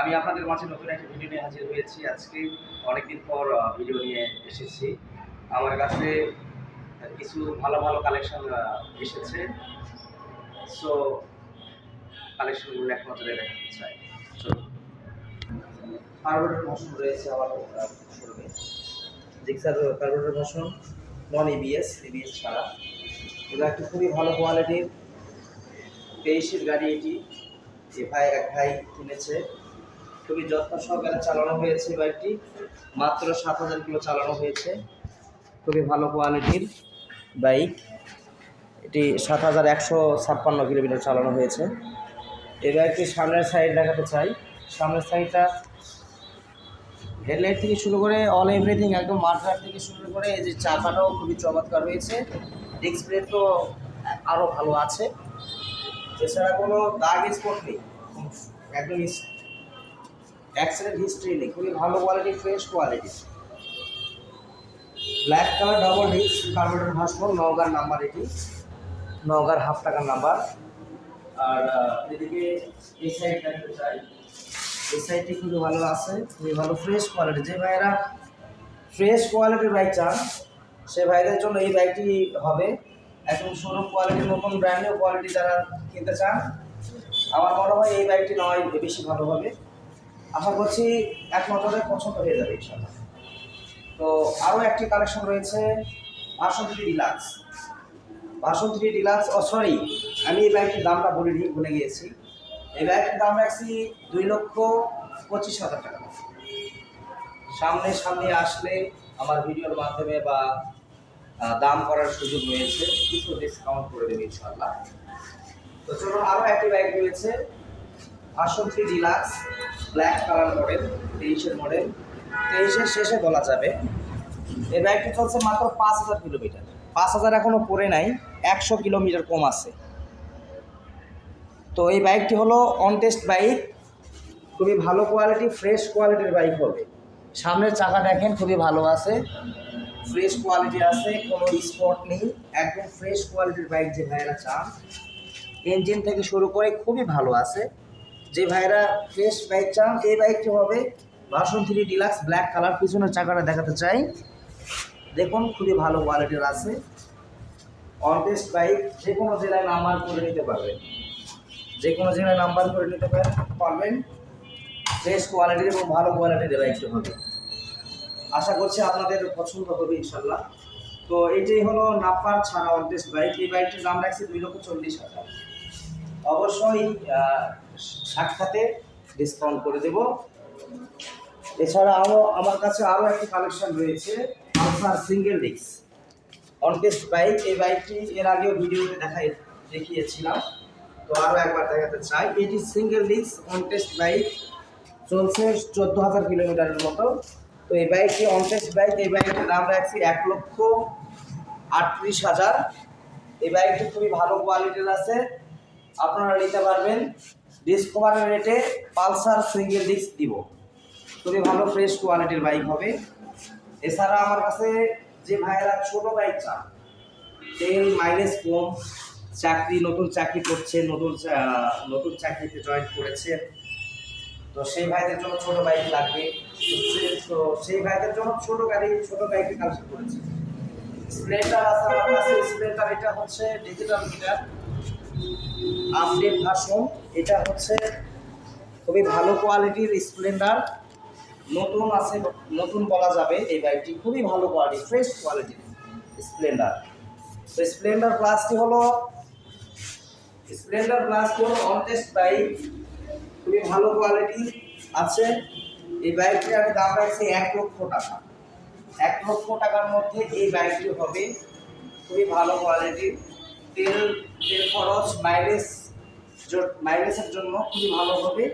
আমি আপনাদের মাঝে নতুন একটা ভিডিও নিয়ে হাজির হয়েছি। আজকে অনেকদিন পর ভিডিও নিয়ে এসেছি। আমার কাছে কিছু ভালো ভালো কালেকশন এসেছে। সো কালেকশনগুলো এক নজরে দেখাতে চাই। কার্বোরেটর মোশন রয়েছে আমার শোরুমে Gixxer carburettor motion non ABS ABS ছাড়া। এটা একটা খুবই ভালো কোয়ালিটির তেইশের গাড়ি এটি যে ভাই, এক ভাই কিনেছে। খুবই যত্ন সহকারে চালানো হয়েছে বাইকটি মাত্র সাত হাজার কিলো চালানো হয়েছে। খুবই ভালো কোয়ালিটির বাইক। এটি সাত হাজার একশো ছাপ্পান্ন কিলোমিটার চালানো হয়েছে। এই বাইকটি সামনের সাইড দেখাতে চাই। সামনের সাইডটা হেডলাইট থেকে শুরু করে অল এভরিথিং একদম মাঠঘাট থেকে শুরু করে এই যে চাকাটাও খুবই চমৎকার রয়েছে ডিসপ্লে তো আরও ভালো আছে। এছাড়া কোনো দাগ স্পট নেই। একদম অ্যাক্সিডেন্ট হিস্ট্রি নেই খুবই ভালো quality fresh quality black colour double disc carburettor ভাসবো নওগাঁর নাম্বার এটি নওগাঁর হাফ টাকার নাম্বার আর এদিকে এই সাইড দেখতে চাই। এই সাইডটি খুবই ভালো আছে, খুবই ভালো ফ্রেশ কোয়ালিটি যে ভাইয়েরা ফ্রেশ কোয়ালিটির বাইক চান, সে ভাইদের জন্য এই বাইকটি হবে। একদম শোরুম কোয়ালিটির নতুন ব্র্যান্ডের কোয়ালিটি যারা কিনতে চান, আমার মনে হয় এই বাইকটি নয় বেশি ভালো হবে। আশা করছি এক নজরে পছন্দ হয়ে যাবে ইনশাল্লাহ তো আরও একটি কালেকশন রয়েছে, বাসন্তী ডিলাক্স। বাসন্তী ডিলাক্স, ও সরি, আমি এই বাইকটির দামটা বলে নিয়ে ভুলে গিয়েছি। এই বাইকটির দাম রাখছি দুই লক্ষ পঁচিশ হাজার টাকা। সামনে সামনে আসলে আমার ভিডিওর মাধ্যমে বা দাম করার সুযোগ রয়েছে, কিছু ডিসকাউন্ট করে দেবে ইনশাল্লাহ তো চলুন আরও একটি বাইক রয়েছে, Basanti deluxe. Black colour model তেইশের মডেল তেইশের শেষে বলা যাবে। এই বাইকটি চলছে মাত্র পাঁচ হাজার কিলোমিটার। পাঁচ হাজার এখনও পড়ে নাই, একশো কিলোমিটার কম আছে। তো এই বাইকটি হলো অন টেস্ট বাইক খুবই ভালো কোয়ালিটি ফ্রেশ কোয়ালিটির বাইক হবে। সামনের চাকা দেখেন, খুবই ভালো আছে। ফ্রেশ কোয়ালিটি আছে, কোনো স্পট নেই। একদম ফ্রেশ কোয়ালিটির বাইক যে ভাইয়েরা চান। ইঞ্জিন থেকে শুরু করে খুবই ভালো আছে। যে ভাইরা ফ্রেশ বাইক চান এই বাইকটি হবে version three deluxe black colour পিছনের চাকাটা দেখাতে চাই। দেখুন, খুবই ভালো কোয়ালিটির আছে। অনটেস্ট বাইক যে কোনো জেলায় নাম্বার করে নিতে পারবেন। যে কোনো জেলায় নাম্বার করে নিতে পারবেন। ফ্রেশ কোয়ালিটির এবং ভালো কোয়ালিটির বাইকটি হবে। আশা করছি আপনাদের পছন্দ হবে ইনশাল্লাহ তো এটাই হলো নাপ্পার ছাড়া অনটেস্ট বাইক এই বাইকটির দাম রাখছি দুই লক্ষ চল্লিশ হাজার। অবশ্যই সাক্ষাতে ডিসকাউন্ট করে দেব। এছাড়া আরও আমার কাছে আরও একটি কালেকশন রয়েছে আলফার সিঙ্গেল ডিস্ক অনটেস্ট বাইক এই বাইকটি এর আগেও ভিডিওতে দেখাই দেখিয়েছিলাম। তো আরও একবার দেখাতে চাই। এটি সিঙ্গেল ডিস্ক অনটেস্ট বাইক চলছে চোদ্দ হাজার কিলোমিটারের মতো। তো এই বাইকটি অনটেস্ট বাইক এই বাইকটির দাম রাখছি এক লক্ষ আটত্রিশ হাজার। এই বাইকটি খুবই ভালো কোয়ালিটির আছে। আপনারা নিতে পারবেন ডিসকভারের রেটে পালসার সিঙ্গেল ডিস্ক দিব। খুবই ভালো ফ্রেশ কোয়ালিটির বাইক হবে। এছাড়া আমার কাছে যে ভাইয়েরা ছোট বাইক চান, তেল মাইলেজ কম, চাকরি, নতুন চাকরি করছে, নতুন নতুন চাকরিতে জয়েন করেছে, তো সেই ভাইদের জন্য ছোট বাইক লাগবে। তো সেই ভাইদের জন্য ছোট গাড়ি, ছোট বাইকে কালেকশন করেছে। স্প্লেন্ডার আছে, আমার কাছে স্প্লেন্ডার এটা হচ্ছে ডিজিটাল মিটার আপডেট ভার্সন এটা হচ্ছে খুবই ভালো কোয়ালিটির স্প্লেন্ডার নতুন আছে, নতুন বলা যাবে এই বাইকটি খুবই ভালো কোয়ালিটি ফ্রেশ কোয়ালিটির স্প্লেন্ডার তো স্প্লেন্ডার প্লাসটি হলো স্প্লেন্ডার প্লাসটি হলো অনটেস্ট বাইক খুবই ভালো কোয়ালিটি আছে। এই বাইকটি আমি দাম রাখছি এক লক্ষ টাকা। এক লক্ষ টাকার মধ্যে এই বাইকটি হবে। খুবই ভালো কোয়ালিটির তেল তেল খরচ মাইলেজ মাইলেজের জন্য খুবই ভালো হবে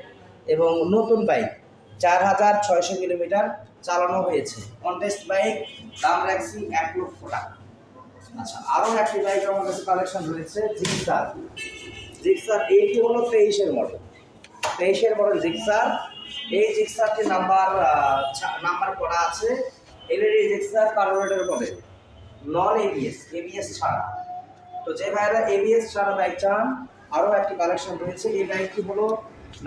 এবং নতুন বাইক চার হাজার ছয়শো কিলোমিটার চালানো হয়েছে। কন্টেস্ট বাইক দাম রাখছি এক লক্ষ টাকা। আচ্ছা আরও একটি বাইক আমার কাছে কালেকশন রয়েছে জিক্সার জিক্সার এইটি হলো তেইশের মডেল তেইশের মডেল জিক্সার এই জিক্সারটি নাম্বার নাম্বার করা আছে। LED Gixxer carburettor model non ABS ABS ছাড়া। তো যে ভাইরা এবিএস ছাড়া বাইক চান আরও একটি কালেকশন রয়েছে। এই বাইকটি হলো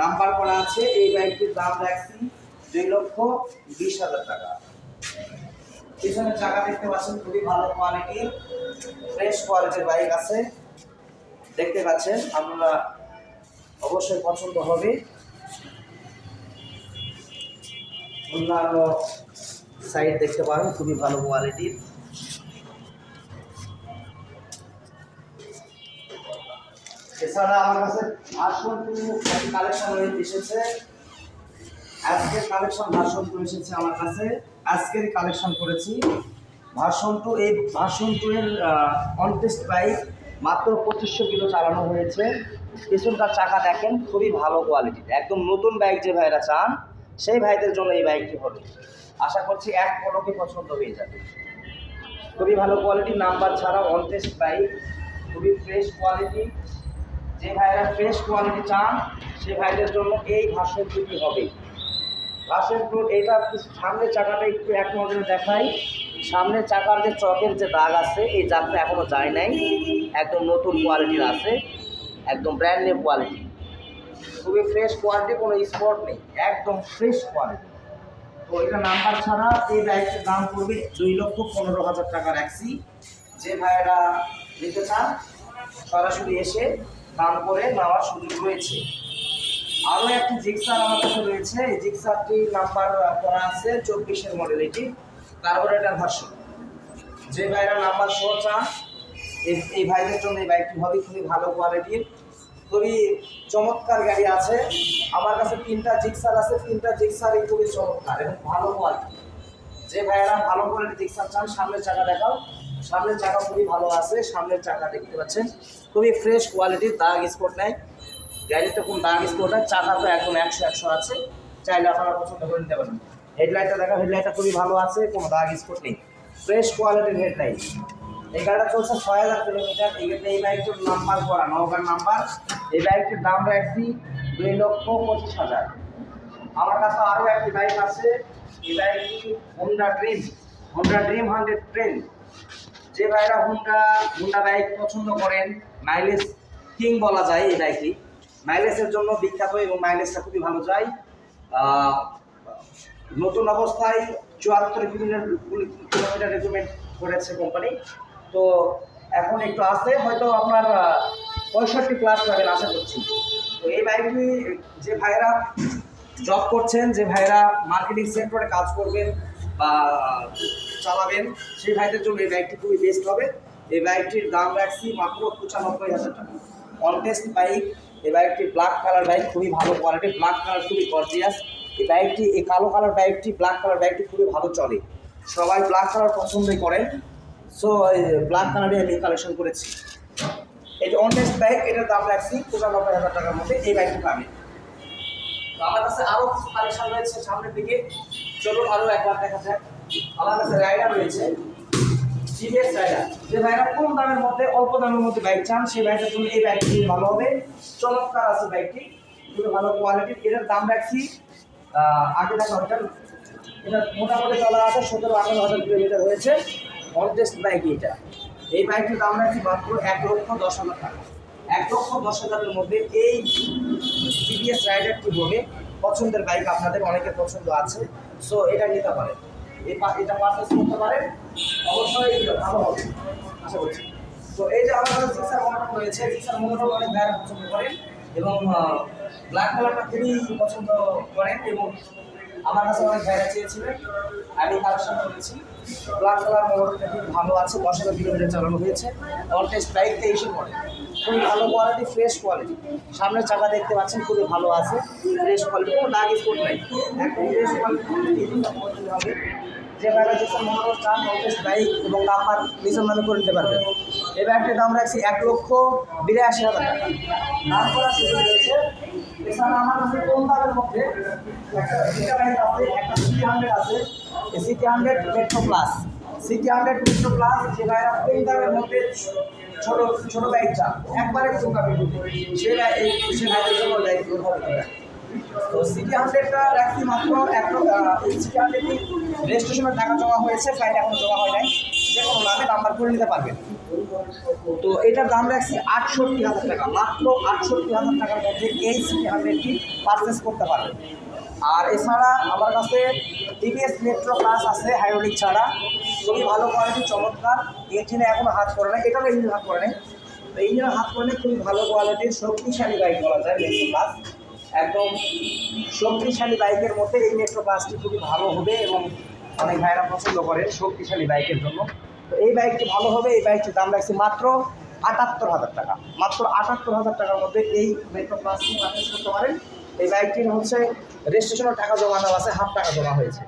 নাম্বার করা আছে। এই বাইকটির দাম রাখছি দুই লক্ষ বিশ হাজার টাকা। পিছনে চাকা দেখতে পাচ্ছেন, খুবই ভালো কোয়ালিটির ফ্রেশ কোয়ালিটির বাইক আছে। দেখতে পাচ্ছেন, আপনারা অবশ্যই পছন্দ হবে। অন্যান্য সাইড দেখতে পারেন, খুবই ভালো কোয়ালিটির এছাড়া আমার কাছে টু কালেকশন এসেছে। আজকের কালেকশন ভার্সন টু এসেছে আমার কাছে। আজকের কালেকশন করেছি। ভার্সন টু এই ভার্সন টু এর কন্টেস্ট বাইক মাত্র পঁচিশশো কিলো চালানো হয়েছে। পেছনকার চাকা দেখেন, খুবই ভালো কোয়ালিটির একদম নতুন বাইক যে ভাইরা চান, সেই ভাইদের জন্য এই বাইকটি হবে। আশা করছি এক পলকে পছন্দ হয়ে যাবে। খুবই ভালো কোয়ালিটির নাম্বার ছাড়া অনটেস্ট বাইক খুবই ফ্রেশ কোয়ালিটি যে ভাইরা ফ্রেশ কোয়ালিটি চান, সে ভাইদের জন্য এই ভাষণ দুটি হবে। ভাষণ টু এটা সামনের চাকাটা একটু এক নজরে দেখাই। সামনের চাকার যে চকের যে দাগ আছে, এই দাগটা এখনও যায় নাই। একদম নতুন কোয়ালিটির আছে, একদম ব্র্যান্ড নিউ কোয়ালিটি খুবই ফ্রেশ কোয়ালিটি কোনো স্পট নেই, একদম ফ্রেশ কোয়ালিটি তো এটা নাম্বার ছাড়া এই বাইকটির দাম পড়বে দুই লক্ষ পনেরো হাজার টাকা রাখছি যে ভাইরা নিতে চান সরাসরি এসে দাম করে নেওয়ার সুযোগ রয়েছে। আরও একটি জিক্সার আমার কাছে রয়েছে। এই জিক্সারটি নাম্বার করা আছে চব্বিশের মডেল এটি। Carburettor version. যে ভাইরা নাম্বার শো চান, এই- ভাইদের জন্য এই বাইকটি হবে খুবই ভালো কোয়ালিটির খুবই চমৎকার গাড়ি আছে। আমার কাছে তিনটা জিক্সার আছে। তিনটা জিক্সারই খুবই চমৎকার এবং ভালো কোয়ালিটি যে ভাইয়েরা ভালো কোয়ালিটি জিক্সার চান, সামনের চাকা দেখাও। সামনের চাকা খুবই ভালো আছে, সামনের চাকা দেখতে পাচ্ছেন। খুবই ফ্রেশ কোয়ালিটির দাগ স্পট নাই। গাড়িতে কোন দাগ স্পট হয় চাকা তো একদম একশো একশো আছে। চাইলে আপনারা পছন্দ করে নিতে পারেন। হেডলাইটটা দেখা হেডলাইটটা খুবই ভালো আছে, কোনো দাগ স্পট নেই। ফ্রেশ কোয়ালিটির হেডলাইট এই গাড়িটা চলছে ছয় হাজার কিলোমিটার। এই এই বাইকটির নাম্বার করা, নৌকার নাম্বার এই বাইকটির দাম রাখছি দুই লক্ষ পঁচিশ হাজার। আমার কাছে আরও একটি বাইক আছে। এই বাইকটি Honda Dream Honda Dream hundred train যে ভাইরা হোন্ডা হোন্ডা বাইক পছন্দ করেন মাইলেজ কিং বলা যায় এই বাইকটি। মাইলেজের জন্য বিখ্যাত এবং মাইলেজটা খুবই ভালো যায়। নতুন অবস্থায় চুয়াত্তর কিলোমিটার রেকমেন্ড করেছে কোম্পানি তো এখন একটু আসতে হয়তো আপনার পঁয়ষট্টি প্লাস পাবেন আশা করছি। তো এই বাইকটি যে ভাইরা জব করছেন, যে ভাইরা মার্কেটিং সেক্টরে কাজ করবেন বা চালাবেন, সেই ভাইদের জন্য এই বাইকটি খুবই বেস্ট হবে। এই বাইকটির দাম রাখছি মাত্র পঁচানব্বই হাজার টাকা। কন্টেস্ট বাইক এই বাইকটি ব্ল্যাক কালার বাইক খুবই ভালো কোয়ালিটি ব্ল্যাক কালার খুবই গর্জিয়াস এই বাইকটি এই কালো কালার বাইকটি ব্ল্যাক কালার বাইকটি খুবই ভালো চলে। সবাই ব্ল্যাক কালার পছন্দই করেন। সো ব্ল্যাক কালারই আমি কালেকশন করেছি। এটা অনটেস্ট বাইক এটার দাম রাখছি পঁচানব্বই হাজার টাকার মধ্যে এই বাইকটি পাবে আমার কাছে আরও কিছু কালেকশন রয়েছে সামনের দিকে। চলুন আরও একবার দেখা যাক। আমার কাছে রাইডার রয়েছে। টিভিএস রাইডার যে কম দামের মধ্যে, অল্প দামের মধ্যে বাইক চান, সেই এই বাইকটি ভালো হবে। চমৎকার আছে বাইকটি ভালো কোয়ালিটির এটার দাম রাখছি এটা মোটামুটি চলা আছে সতেরো আঠারো হাজার বাইক এই বাইকটির দাম রাখছি মাত্র এক লক্ষ দশ হাজার টাকা। এক লক্ষ দশ হাজারের মধ্যে এই টিভিএস রাইডারটি হবে পছন্দের বাইক আপনাদের, অনেকের পছন্দ আছে। সো এটা নিতে পারেন। এটা পারচেস করতে পারেন অবশ্যই ভালো হবে, আশা করছি। তো এই যে আমার কাছে জিক্সার মনোটন রয়েছে জিক্সার মনোটন অনেক ভাইরা পছন্দ করেন এবং ব্ল্যাক কালারটা খুবই পছন্দ করেন এবং আমার কাছে অনেক ভাইরা চেয়েছিলেন, আমি কালেকশন করেছি ব্ল্যাক কালার মোটরটা খুব ভালো আছে, দশ হাজার কিলোমিটার চালানো হয়েছে অনটেস্ট বাইক তেইশে মডেল খুবই ভালো কোয়ালিটি ফ্রেশ কোয়ালিটি সামনের চাকা দেখতে পাচ্ছেন, খুবই ভালো আছে। ফ্রেশ কোয়ালিটি কোনো দাগ স্পট নাই। যে যেসব মোটর চান বাইক এবং করে নিতে দাম এক লক্ষ হাজার টাকা। করা আমার দামের মধ্যে একটা সিটি হান্ড্রেড আছে CT hundred Metro CT hundred Metro যে দামের মধ্যে ছোট ছোট বাইক চান একবারে কম দামের মধ্যে সে ভাই- এই সে ভাইদের জন্য বাইক হবে তো সিটি হান্ড্রেডটা রাখছি মাত্র একটা সিটি হান্ড্রেডটি রেজিস্ট্রেশনের টাকা জমা হয়েছে ফ্লাইট এখনও জমা হয় নাই। যে কোনো নামে নাম্বার করে নিতে পারবেন। তো এটার দাম রাখছি আটষট্টি হাজার টাকা। মাত্র আটষট্টি হাজার টাকার মধ্যে এই সিটি হান্ড্রেডটি পারচেস করতে পারবেন। আর এছাড়া আমার কাছে টিভিএস মেট্রো প্লাস আছে হাইড্রোলিক ছাড়া। খুবই ভালো কোয়ালিটি চমৎকার। ইঞ্জিনে এখনও হাত করে না এটারও ইঞ্জিন হাত করে নেই। তো ইঞ্জিনে হাত করে খুবই ভালো কোয়ালিটির শক্তিশালী বাইক বলা যায় মেট্রো প্লাস একদম শক্তিশালী বাইকের মধ্যে এই মেট্রো প্লাসটি খুবই ভালো হবে এবং অনেক ভাইরা পছন্দ করে শক্তিশালী বাইকের জন্য। তো এই বাইকটি ভালো হবে, এই বাইকটির দাম রাখছি মাত্র আটাত্তর হাজার টাকা। মাত্র আটাত্তর হাজার টাকার মধ্যে এই মেট্রো প্লাসটি পারচেস করতে পারেন। এই বাইকটির হচ্ছে রেজিস্ট্রেশনের টাকা জমা জমানো আছে, হাফ টাকা জমা হয়েছে।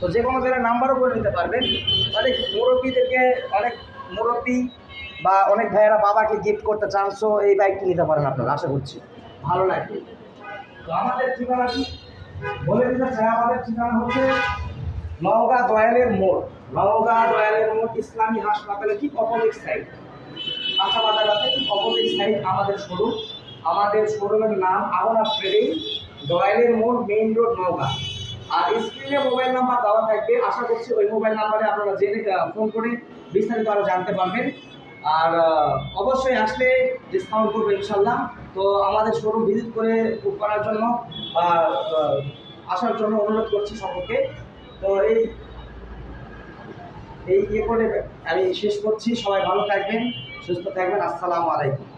তো যে কোনো জায়গায় নাম্বারও করে নিতে পারবেন। অনেক মুরব্বীদেরকে, অনেক মুরব্বী বা অনেক ভাইয়েরা বাবাকে গিফট করতে চান সো এই বাইকটি নিতে পারেন আপনারা, আশা করছি। ভালো লাগবে। তো আমাদের ঠিকানা কি? বলে দিতে চাই, আমাদের ঠিকানা হচ্ছে নওগাঁ দয়ালের মোড়। নওগাঁ দয়ালের মোড় ইসলামী হাসপাতালে ঠিক অপোজিট সাইড কাঁচা বাজার আছে, ঠিক অপোজিট সাইড আমাদের শোরুম। আমাদের শোরুমের নাম আগনা ট্রেডিং দয়ালের মোড়, মেইন রোড, নওগাঁ। আর স্ক্রিনে মোবাইল নাম্বার দেওয়া থাকবে। আশা করছি ওই মোবাইল নাম্বারে আপনারা জেনে ফোন করে বিস্তারিত আরও জানতে পারবেন। আর অবশ্যই আসলে ডিসকাউন্ট করব ইনশাল্লাহ তো আমাদের শোরুম ভিজিট করে বুক করার জন্য আসার জন্য অনুরোধ করছি সকলকে। তো এই এই ইয়ে করে আমি শেষ করছি। সবাই ভালো থাকবেন, সুস্থ থাকবেন। আসসালামু আলাইকুম।